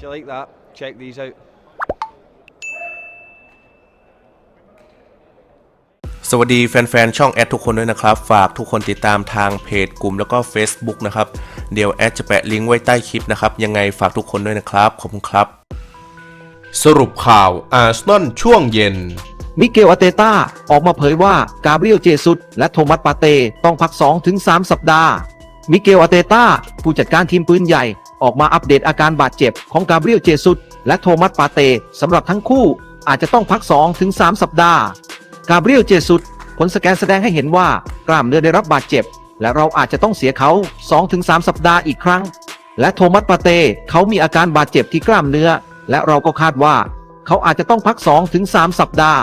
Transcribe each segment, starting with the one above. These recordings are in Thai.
If you like that, check these out. สวัสดีแฟนๆ ช่องแอดทุกคนด้วยนะครับ ฝากทุกคนติดตามทางเพจกลุ่มแล้วก็ Facebook นะครับ เดี๋ยวแอดจะแปะลิงก์ไว้ใต้คลิปนะครับ ยังไงฝากทุกคนด้วยนะครับ ขอบคุณครับ สรุปข่าวอาร์เซนอลช่วงเย็น มิเกลอาร์เตต้าออกมาเผยว่ากาเบรียลเจซุสและโทมัสปาเต้ต้องพัก 2-3 สัปดาห์ มิเกลอาร์เตต้าผู้จัดการทีมปืนใหญ่ ออกมาอัปเดตอาการบาดเจ็บของกาเบรียลเจซุสและโทมัสปาเต้สำหรับทั้งคู่อาจจะต้องพัก 2-3 สัปดาห์ กาเบรียลเจซุสผลสแกนแสดงให้เห็นว่ากล้ามเนื้อได้รับบาดเจ็บ และเราอาจจะต้องเสียเขา 2-3 สัปดาห์อีกครั้ง และโทมัสปาเต้เขามีอาการบาดเจ็บที่กล้ามเนื้อ และเราก็คาดว่า เขาอาจจะต้องพัก 2-3 สัปดาห์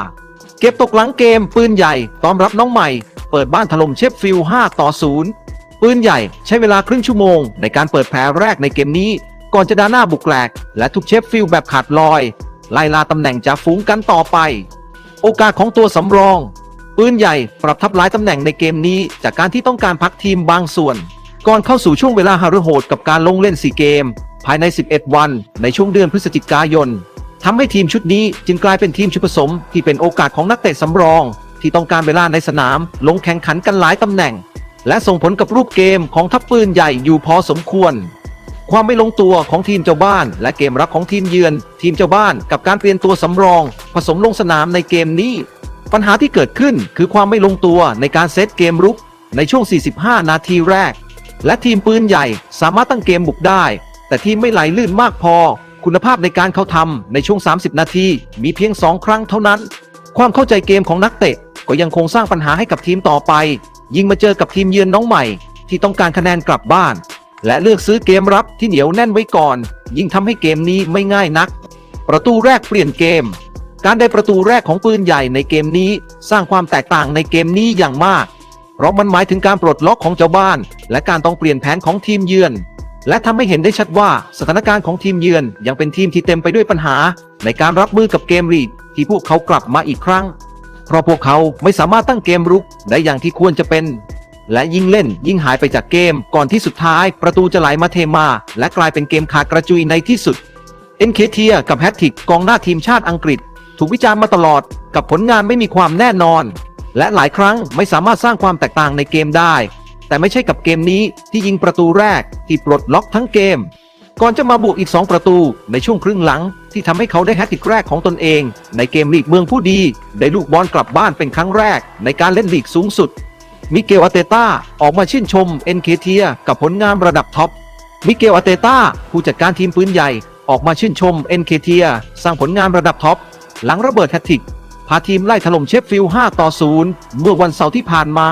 เก็บตกหลังเกมปืนใหญ่ต้อนรับน้องใหม่ เปิดบ้านถล่มเชฟฟิลด์5ต่อ0 ปืนใหญ่ใช้เวลาครึ่งชั่วโมง ในการเปิดแผลแรกในเกมนี้ ก่อนจะดาหน้าบุกแหลก และทุบเชฟฟิลแบบขาดลอย ไล่ลาตำแหน่งจ่าฝูงกันต่อไป โอกาสของตัวสำรอง ปืนใหญ่ปรับทับหลายตำแหน่งในเกมนี้ จากการที่ต้องการพักทีมบางส่วน ก่อนเข้าสู่ช่วงเวลาหฤโหดกับการลงเล่น4เกม ภายใน 11 วัน ในช่วงเดือนพฤศจิกายนทำให้ทีมชุดนี้จึงกลายเป็นทีมชุดผสม ที่เป็นโอกาสของนักเตะสำรอง ที่ต้องการเวลาในสนาม ลงแข่งขันกันหลายตำแหน่ง และส่งผลกับรูปเกมของทัพปืนใหญ่อยู่พอสมควร ความไม่ลงตัวของทีมเจ้าบ้าน และเกมรับของทีมเยือน ทีมเจ้าบ้านกับการเปลี่ยนตัวสำรอง ผสมลงสนามในเกมนี้ ปัญหาที่เกิดขึ้นคือความไม่ลงตัวในการเซตเกมรุกในช่วง 45 นาทีแรก และทีมปืนใหญ่สามารถตั้งเกมบุกได้ แต่ทีมไม่ไหลลื่นมากพอ คุณภาพในการเขาทำในช่วง 30 นาทีมีเพียง 2 ครั้งเท่านั้น ความเข้าใจเกมของนักเตะก็ยังคงสร้างปัญหาให้กับทีมต่อไป ยิ่งมาเจอกับทีมเยือนน้องใหม่ ที่ต้องการคะแนนกลับบ้าน และเลือกซื้อเกมรับที่เหนียวแน่นไว้ก่อน ยิ่งทำให้เกมนี้ไม่ง่ายนัก ประตูแรกเปลี่ยนเกม การได้ประตูแรกของปืนใหญ่ในเกมนี้ สร้างความแตกต่างในเกมนี้อย่างมาก เพราะมันหมายถึงการปลดล็อกของเจ้าบ้าน และการต้องเปลี่ยนแผนของทีมเยือน และทำให้เห็นได้ชัดว่าสถานการณ์ของทีมเยือนยังเป็นทีมที่เต็มไปด้วยปัญหา ในการรับมือกับเกมลีดที่พวกเขากลับมาอีกครั้ง เพราะพวกเขาไม่สามารถตั้งเกมรุกได้อย่างที่ควรจะเป็น และยิ่งเล่นยิ่งหายไปจากเกม ก่อนที่สุดท้ายประตูจะไหลมาเทมา และกลายเป็นเกมขาดกระจุยในที่สุด เอ็นเคเทียกับแฮตติกกองหน้าทีมชาติอังกฤษ ถูกวิจารณ์มาตลอดกับผลงานไม่มีความแน่นอน และหลายครั้งไม่สามารถสร้างความแตกต่างในเกมได้ แต่ไม่ใช่กับเกมนี้ที่ยิงประตูแรกที่ปลดล็อกทั้งเกม ก่อนจะมาบวกอีก 2 ประตูในช่วงครึ่งหลัง ที่ทำให้เขาได้แฮตติกแรกของตนเอง ในเกมลีกเมืองผู้ดี ได้ลูกบอลกลับบ้านเป็นครั้งแรก ในการเล่นลีกสูงสุด มิเกลอาเตต้าออกมาชื่นชมเอ็นเคเทียกับผลงานระดับท็อป มิเกลอาเตต้าผู้จัดการทีมปืนใหญ่ออกมาชื่นชมเอ็นเคเทียสร้างผลงานระดับท็อป หลังระเบิดแฮตติกพาทีมไล่ถล่มเชฟฟิลด์5ต่อ 0 เมื่อวันเสาร์ที่ผ่านมา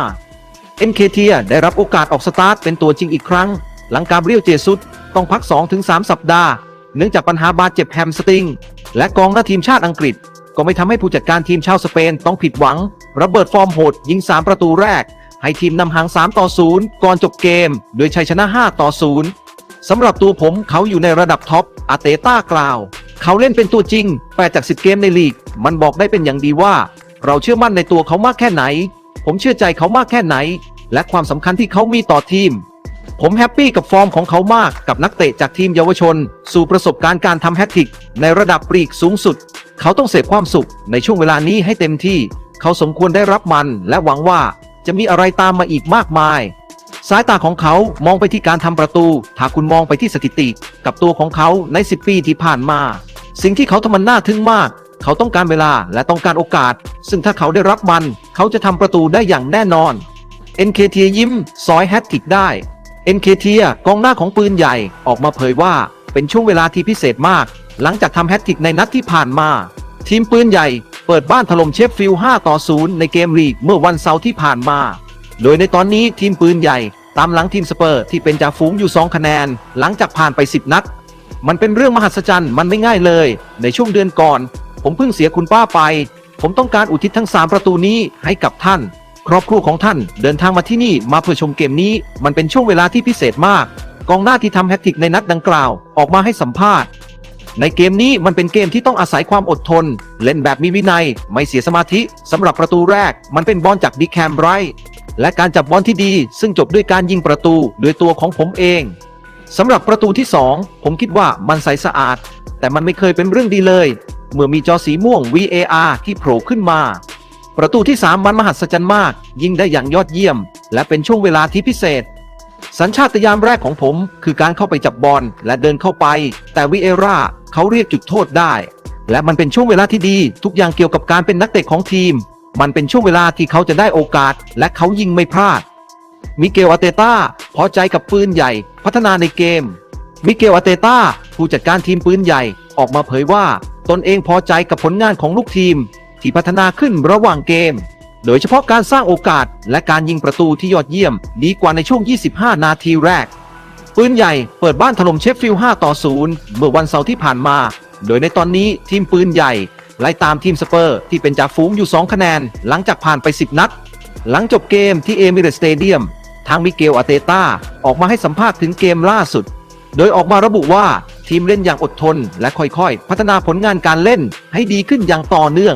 เอ็นเคเทียได้รับโอกาสออกสตาร์ทเป็นตัวจริงอีกครั้ง หลังการเรียวเจซุส ต้องพัก 2-3 สัปดาห์ เนื่องจากปัญหาบาดเจ็บแฮมสตริง และกองหน้าทีมชาติอังกฤษ ก็ไม่ทำให้ผู้จัดการทีมชาวสเปนต้องผิดหวัง ระเบิดฟอร์มโหด ยิง 3 ประตูแรก ให้ทีมนำห่าง 3 ต่อ 0 ก่อนจบเกม โดยชัยชนะ 5 ต่อ 0สำหรับตัวผมเขาอยู่ในระดับท็อปอาเตต้ากล่าว เขาเล่นเป็นตัวจริง8จาก10 เกมในลีก มันบอกได้เป็นอย่างดีว่า เราเชื่อมั่นในตัวเขามากแค่ไหน ผมเชื่อใจเขามากแค่ไหน และความสำคัญที่เขามีต่อทีม ผมแฮปปี้กับฟอร์มของเขามากกับนักเตะจากทีมเยาวชน สู่ประสบการณ์การทำแฮตทริก ในระดับปรีกสูงสุด เขาต้องเสพความสุขในช่วงเวลานี้ให้เต็มที่ เขาสมควรได้รับมัน และหวังว่าจะมีอะไรตามมาอีกมากมาย สายตาของเขามองไปที่การทำประตูถ้าคุณมองไปที่สถิติ กับตัวของเขาใน 10 ปีที่ผ่านมา สิ่งที่เขาทำมันน่าทึ่งมาก เขาต้องการเวลาและต้องการโอกาส ซึ่งถ้าเขาได้รับมัน เขาจะทำประตูได้อย่างแน่นอน NKT ยิ้มซอยแฮตติกได้ NKT กองหน้าของปืนใหญ่ออกมาเผยว่าเป็นช่วงเวลาที่พิเศษมาก หลังจากทำแฮตติกในนัดที่ผ่านมา ทีมปืนใหญ่เปิดบ้านถล่มเชฟฟิลด์5ต่อ 0 ในเกมลีกเมื่อวันเสาร์ที่ผ่านมา โดยในตอนนี้ทีมปืนใหญ่ตามหลังทีมสเปอร์ที่เป็นจ่าฝูงอยู่ 2 คะแนน หลังจากผ่านไป 10 นัด มันเป็นเรื่องมหัศจรรย์มันไม่ง่ายเลย ในช่วงเดือนก่อน ผมเพิ่งเสียคุณป้าไป ผมต้องการอุทิศทั้ง 3 ประตูนี้ให้กับท่าน ครอบครัวของท่านเดินทางมาที่นี่มาเพื่อชมเกมนี้ มันเป็นช่วงเวลาที่พิเศษมาก กองหน้าที่ทำแฮตติกในนัดดังกล่าวออกมาให้สัมภาษณ์ ในเกมนี้มันเป็นเกมที่ต้องอาศัยความอดทน เล่นแบบมีวินัย ไม่เสียสมาธิสำหรับประตูแรก มันเป็นบอลจากดิแคมไรและการจับบอลที่ดี ซึ่งจบด้วยการยิงประตูโดยตัวของผมเองสำหรับประตูที่ 2 ผมคิดว่ามันใสสะอาด แต่มันไม่เคยเป็นเรื่องดีเลย เมื่อมีจอสีม่วง VAR ที่โผล่ขึ้นมา ประตูที่ 3 มันมหัศจรรย์มาก ยิงได้อย่างยอดเยี่ยม และเป็นช่วงเวลาที่พิเศษ สัญชาตญาณแรกของผม คือการเข้าไปจับบอลและเดินเข้าไป แต่วิเอราเขาเรียกจุดโทษได้ และมันเป็นช่วงเวลาที่ดี ทุกอย่างเกี่ยวกับการเป็นนักเตะของทีม มันเป็นช่วงเวลาที่เขาจะได้โอกาส และเขายิงไม่พลาด มิเกลอาเตต้าพอใจกับปืนใหญ่ พัฒนาในเกม มิเกลอาเตต้าผู้จัดการทีมปืนใหญ่ออกมาเผยว่า ตนเองพอใจกับผลงานของลูกทีม ที่พัฒนาขึ้นระหว่างเกม โดยเฉพาะการสร้างโอกาสและการยิงประตูที่ยอดเยี่ยม ดีกว่าในช่วง 25 นาทีแรก ปืนใหญ่เปิดบ้านถล่มเชฟฟิลด์5ต่อ 0 เมื่อวันเสาร์ที่ผ่านมา โดยในตอนนี้ทีมปืนใหญ่ ไล่ตามทีมสเปอร์ที่เป็นจ่าฝูงอยู่ 2 คะแนน หลังจากผ่านไป 10 นัด หลังจบเกมที่เอมิเรสสเตเดียมทางมิเกลอาเตต้าออกมาให้สัมภาษณ์ถึงเกมล่าสุด โดยออกมาระบุว่าทีมเล่นอย่างอดทน และค่อยๆ พัฒนาผลงานการเล่นให้ดีขึ้นอย่างต่อเนื่อง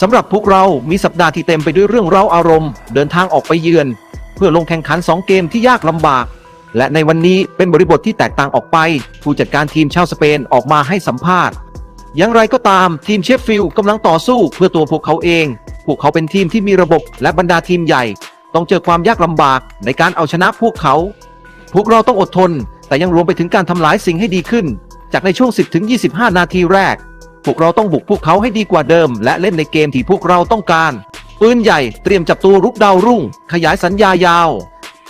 สำหรับพวกเรา มีสัปดาห์ที่เต็มไปด้วยเรื่องเร้าอารมณ์ เดินทางออกไปเยือน เพื่อลงแข่งขัน 2 เกมที่ยากลำบาก และในวันนี้เป็นบริบทที่แตกต่างออกไป ผู้จัดการทีมชาวสเปนออกมาให้สัมภาษณ์ อย่างไรก็ตามทีมเชฟฟิลด์กำลังต่อสู้เพื่อตัวพวกเขาเอง พวกเขาเป็นทีมที่มีระบบและบรรดาทีมใหญ่ ต้องเจอความยากลำบากในการเอาชนะพวกเขา พวกเราต้องอดทน แต่ยังรวมไปถึงการทำลายสิ่งให้ดีขึ้น จากในช่วง 10ถึง25 นาทีแรก พวกเราต้องบุกพวกเขาให้ดีกว่าเดิม และเล่นในเกมที่พวกเราต้องการ ปืนใหญ่เตรียมจับตัวรุกดาวรุ่ง ขยายสัญญายาว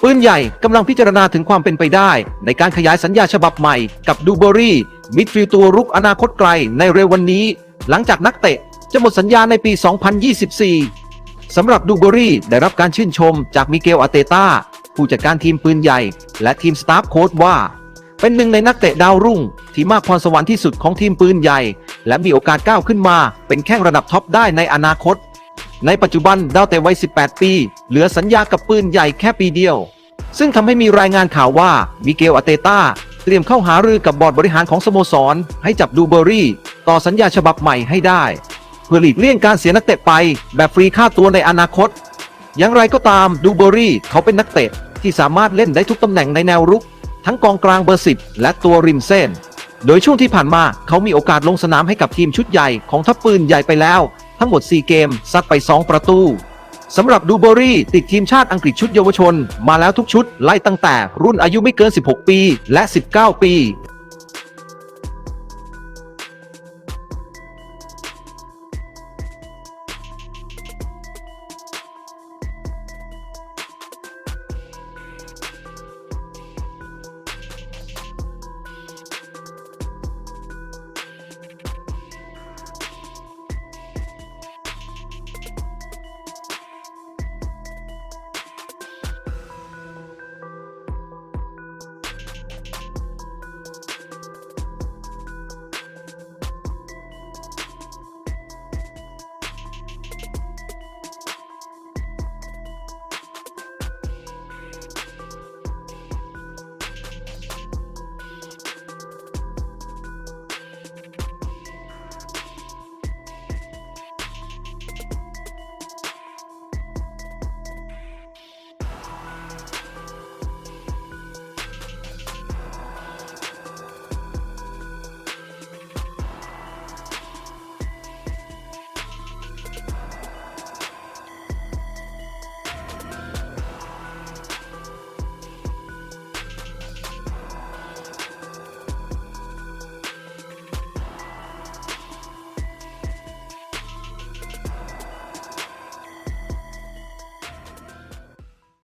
ปืนใหญ่กำลังพิจารณาถึงความเป็นไปได้ ในการขยายสัญญาฉบับใหม่กับดูเบอรี่มิดฟิลด์ตัวรุกอนาคตไกลในเร็ววันนี้ หลังจากนักเตะจะหมดสัญญาในปี 2024 สำหรับดูเบอรี่ได้รับการชื่นชมจากมิเกลอาเตตาผู้จัดการทีมปืนใหญ่ และทีมสตาฟโค้ดว่า เป็นหนึ่งในนักเตะดาวรุ่ง ที่มากพรสวรรค์ที่สุดของทีมปืนใหญ่ และมีโอกาสก้าวขึ้นมา เป็นแข้งระดับท็อปได้ในอนาคต ในปัจจุบันดาวเตะวัย 18 ปี เหลือสัญญากับปืนใหญ่แค่ปีเดียว ซึ่งทำให้มีรายงานข่าวว่ามิเกลอาเตต้าเตรียมเข้าหารือกับบอร์ดบริหารของสโมสร ให้จับดูเบอรี่ ต่อสัญญาฉบับใหม่ให้ได้ เพื่อหลีกเลี่ยงการเสียนักเตะไป แบบฟรีค่าตัวในอนาคต อย่างไรก็ตามดูเบอรี่เขาเป็นนักเตะที่สามารถเล่นได้ทุกตำแหน่งในแนวรุก ทั้งกองกลางเบอร์สิบและตัวริมเส้น โดยช่วงที่ผ่านมาเขามีโอกาสลงสนามให้กับทีมชุดใหญ่ของทัพปืนใหญ่ไปแล้ว ทั้งหมด 4 เกมซัดไป 2 ประตูสำหรับดูเบอรี่ติดทีมชาติอังกฤษชุดเยาวชน มาแล้วทุกชุดไล่ตั้งแต่รุ่นอายุไม่เกิน 16 ปีและ 19 ปี